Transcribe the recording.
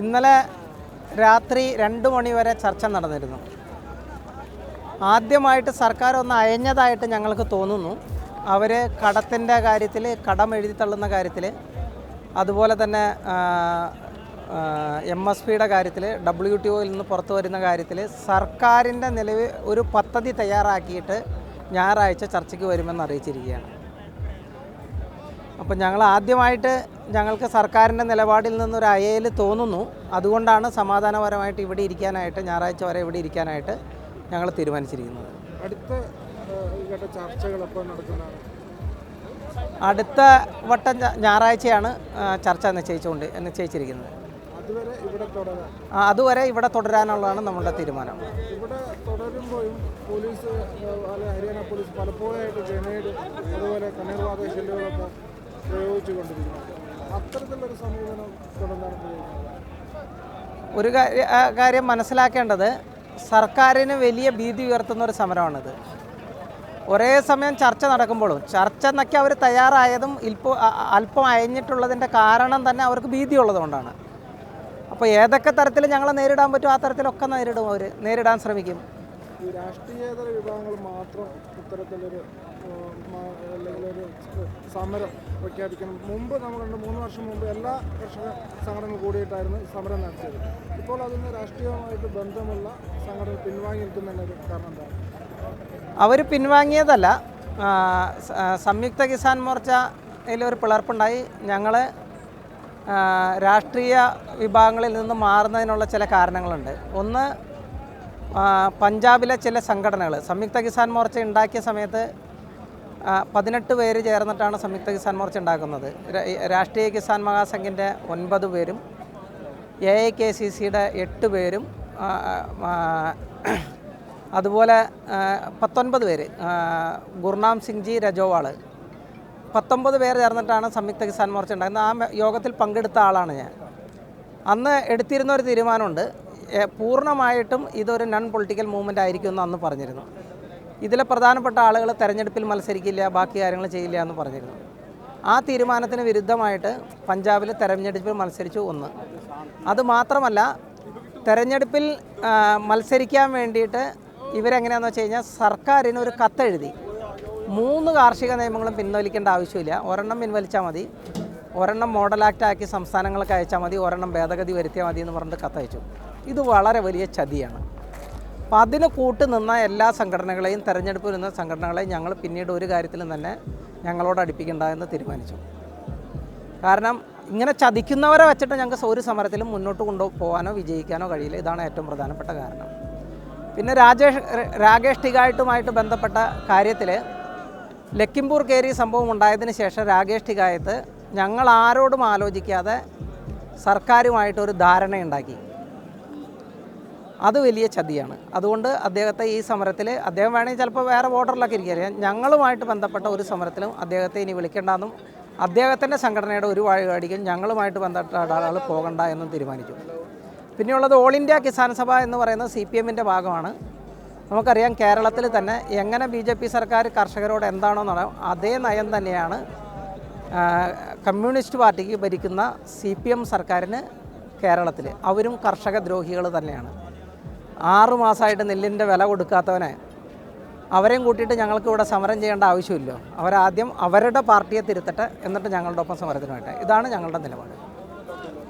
ഇന്നലെ രാത്രി രണ്ട് മണി വരെ ചർച്ച നടന്നിരുന്നു. ആദ്യമായിട്ട് സർക്കാർ ഒന്ന് അയഞ്ഞതായിട്ട് ഞങ്ങൾക്ക് തോന്നുന്നു. അവർ കടത്തിന്റെ കാര്യത്തിൽ കടം എഴുതി തള്ളുന്ന കാര്യത്തിൽ അതുപോലെ തന്നെ എം എസ് പിയുടെ കാര്യത്തിൽ ഡബ്ല്യു ടി ഒയിൽ നിന്ന് പുറത്തു വരുന്ന കാര്യത്തിൽ സർക്കാരിന്റെ നിലവിൽ ഒരു പദ്ധതി തയ്യാറാക്കിയിട്ട് ഞായറാഴ്ച ചർച്ചയ്ക്ക് വരുമെന്ന് അറിയിച്ചിരിക്കുകയാണ്. അപ്പോൾ ഞങ്ങൾ ആദ്യമായിട്ട് ഞങ്ങൾക്ക് സർക്കാരിന്റെ നിലപാടിൽ നിന്നൊരു അയയിൽ തോന്നുന്നു. അതുകൊണ്ടാണ് സമാധാനപരമായിട്ട് ഇവിടെ ഇരിക്കാനായിട്ട് ഞായറാഴ്ച വരെ ഇവിടെ ഇരിക്കാനായിട്ട് ഞങ്ങൾ തീരുമാനിച്ചിരിക്കുന്നത്. അടുത്ത അടുത്ത വട്ടം ഞായറാഴ്ചയാണ് ചർച്ച നിശ്ചയിച്ചുകൊണ്ട് നിശ്ചയിച്ചിരിക്കുന്നത്. അതുവരെ ഇവിടെ തുടരാം അതുവരെ ഇവിടെ തുടരാനുള്ളതാണ് നമ്മുടെ തീരുമാനം. ഇവിടെ തുടരുമ്പോഴും പോലീസ് ഹരിയാന പോലീസ് പലപ്പോഴായിട്ട് ഗ്രനേഡ് അതുപോലെ കണ്ണീർവാതക ഷെല്ലുകളൊക്കെ ഒരു കാര്യ- മനസ്സിലാക്കേണ്ടത് സർക്കാരിന് വലിയ ഭീതി ഉയർത്തുന്ന ഒരു സമരമാണിത്. ഒരേ സമയം ചർച്ച നടക്കുമ്പോഴും ചർച്ച എന്നൊക്കെ അവർ തയ്യാറായതും ഇൽപ്പോ അല്പം അയഞ്ഞിട്ടുള്ളതിന്റെ കാരണം തന്നെ അവർക്ക് ഭീതി ഉള്ളതുകൊണ്ടാണ് അപ്പോൾ ഏതൊക്കെ തരത്തിൽ ഞങ്ങളെ നേരിടാൻ പറ്റുമോ ആ തരത്തിലൊക്കെ നേരിടും അവർ നേരിടാൻ ശ്രമിക്കും. ഈ രാഷ്ട്രീയേതര വിഭാഗങ്ങൾ മാത്രം ഇത്തരത്തിലൊരു അല്ലെങ്കിൽ ഒരു സമരം പ്രഖ്യാപിക്കണം. മുമ്പ് നമ്മൾ രണ്ട് മൂന്ന് വർഷം മുമ്പ് എല്ലാ കർഷക സംഘടനകൾ കൂടിയിട്ടായിരുന്നു സമരം നടത്തിയത്. ഇപ്പോൾ അതിന് രാഷ്ട്രീയവുമായിട്ട് ബന്ധമുള്ള സംഘടന പിൻവാങ്ങി നിൽക്കുന്നതിന്റെ കാരണം എന്താണ്? അവർ പിൻവാങ്ങിയതല്ല. സംയുക്ത കിസാൻ മോർച്ചയിൽ ഒരു പിളർപ്പുണ്ടായി. ഞങ്ങൾ രാഷ്ട്രീയ വിഭാഗങ്ങളിൽ നിന്ന് മാറുന്നതിനുള്ള ചില കാരണങ്ങളുണ്ട്. ഒന്ന് പഞ്ചാബിലെ ചില സംഘടനകൾ. സംയുക്ത കിസാൻ മോർച്ച ഉണ്ടാക്കിയ സമയത്ത് പതിനെട്ട് പേര് ചേർന്നിട്ടാണ് സംയുക്ത കിസാൻ മോർച്ച ഉണ്ടാക്കുന്നത്. രാഷ്ട്രീയ കിസാൻ മഹാസംഘിന്റെ ഒൻപത് പേരും എ ഐ കെ സി സിയുടെ എട്ട് പേരും അതുപോലെ പത്തൊൻപത് പേര് ഗുർനാം സിംഗ് ജി രജോവാൾ പത്തൊമ്പത് പേര് ചേർന്നിട്ടാണ് സംയുക്ത കിസാൻ മോർച്ച ഉണ്ടാക്കുന്നത്. ആ യോഗത്തിൽ പങ്കെടുത്ത ആളാണ് ഞാൻ. അന്ന് എടുത്തിരുന്ന ഒരു തീരുമാനമുണ്ട്. പൂർണമായിട്ടും ഇതൊരു നൺ പൊളിറ്റിക്കൽ മൂവ്മെന്റ് ആയിരിക്കും എന്ന് അന്ന് പറഞ്ഞിരുന്നു. ഇതിലെ പ്രധാനപ്പെട്ട ആളുകൾ തെരഞ്ഞെടുപ്പിൽ മത്സരിക്കില്ല ബാക്കി കാര്യങ്ങൾ ചെയ്യില്ല എന്ന് പറഞ്ഞിരുന്നു. ആ തീരുമാനത്തിന് വിരുദ്ധമായിട്ട് പഞ്ചാബിൽ തെരഞ്ഞെടുപ്പിൽ മത്സരിച്ചു ഒന്ന്. അതുമാത്രമല്ല തെരഞ്ഞെടുപ്പിൽ മത്സരിക്കാൻ വേണ്ടിയിട്ട് ഇവരെങ്ങനെയാണെന്ന് വെച്ച് കഴിഞ്ഞാൽ സർക്കാരിന് ഒരു കത്തെഴുതി. മൂന്ന് കാർഷിക നിയമങ്ങളും പിൻവലിക്കേണ്ട ആവശ്യമില്ല. ഒരെണ്ണം പിൻവലിച്ചാൽ മതി. ഒരെണ്ണം മോഡൽ ആക്ട് ആക്കി സംസ്ഥാനങ്ങൾക്ക് അയച്ചാൽ മതി. ഒരെണ്ണം ഭേദഗതി വരുത്തിയാൽ മതി എന്ന് പറഞ്ഞിട്ട് കത്തയച്ചു. ഇത് വളരെ വലിയ ചതിയാണ്. അപ്പം അതിന് കൂട്ട് നിന്ന എല്ലാ സംഘടനകളെയും തെരഞ്ഞെടുപ്പിൽ നിന്ന സംഘടനകളെയും ഞങ്ങൾ പിന്നീട് ഒരു കാര്യത്തിലും തന്നെ ഞങ്ങളോട് അടുപ്പിക്കേണ്ട എന്ന് തീരുമാനിച്ചു. കാരണം ഇങ്ങനെ ചതിക്കുന്നവരെ വെച്ചിട്ട് ഞങ്ങൾക്ക് ഒരു സമരത്തിലും മുന്നോട്ട് കൊണ്ടുപോകാനോ വിജയിക്കാനോ കഴിയില്ല. ഇതാണ് ഏറ്റവും പ്രധാനപ്പെട്ട കാരണം. പിന്നെ രാജേഷ് രാകേഷ് ടികായത്തുമായിട്ട് ബന്ധപ്പെട്ട കാര്യത്തിൽ ലക്കിംപൂർ കയറി സംഭവം ഉണ്ടായതിന് ശേഷം രാകേഷ് ടികായത്ത് ഞങ്ങൾ ആരോടും ആലോചിക്കാതെ സർക്കാരുമായിട്ടൊരു ധാരണയുണ്ടാക്കി. അത് വലിയ ചതിയാണ്. അതുകൊണ്ട് അദ്ദേഹത്തെ ഈ സമരത്തിൽ അദ്ദേഹം വേണമെങ്കിൽ ചിലപ്പോൾ വേറെ ബോർഡറിലൊക്കെ ഇരിക്കുക ഞങ്ങളുമായിട്ട് ബന്ധപ്പെട്ട ഒരു സമരത്തിലും അദ്ദേഹത്തെ ഇനി വിളിക്കേണ്ടെന്നും അദ്ദേഹത്തിന്റെ സംഘടനയുടെ ഒരു വഴികാടിക്കും ഞങ്ങളുമായിട്ട് ബന്ധപ്പെട്ട ആളുകൾ പോകണ്ട എന്നും തീരുമാനിച്ചു. പിന്നെയുള്ളത് ഓൾ ഇന്ത്യ കിസാൻ സഭ എന്ന് പറയുന്നത് സി പി എമ്മിന്റെ ഭാഗമാണ്. നമുക്കറിയാം കേരളത്തിൽ തന്നെ എങ്ങനെ ബി ജെ പി സർക്കാർ കർഷകരോട് എന്താണോ നടക്കും അതേ നയം തന്നെയാണ് കമ്മ്യൂണിസ്റ്റ് പാർട്ടിക്ക് ഭരിക്കുന്ന സി പി എം സർക്കാരിന് കേരളത്തിൽ അവരും കർഷക ദ്രോഹികൾ തന്നെയാണ്. ആറു മാസമായിട്ട് നെല്ലിന്റെ വില കൊടുക്കാത്തവനെ അവരെയും കൂട്ടിയിട്ട് ഞങ്ങൾക്ക് ഇവിടെ സമരം ചെയ്യേണ്ട ആവശ്യമില്ലോ. അവരാദ്യം അവരുടെ പാർട്ടിയെ തിരുത്തട്ടെ എന്നിട്ട് ഞങ്ങളുടെ ഒപ്പം സമരത്തിന് വരട്ടെ ഇതാണ് ഞങ്ങളുടെ നിലപാട്.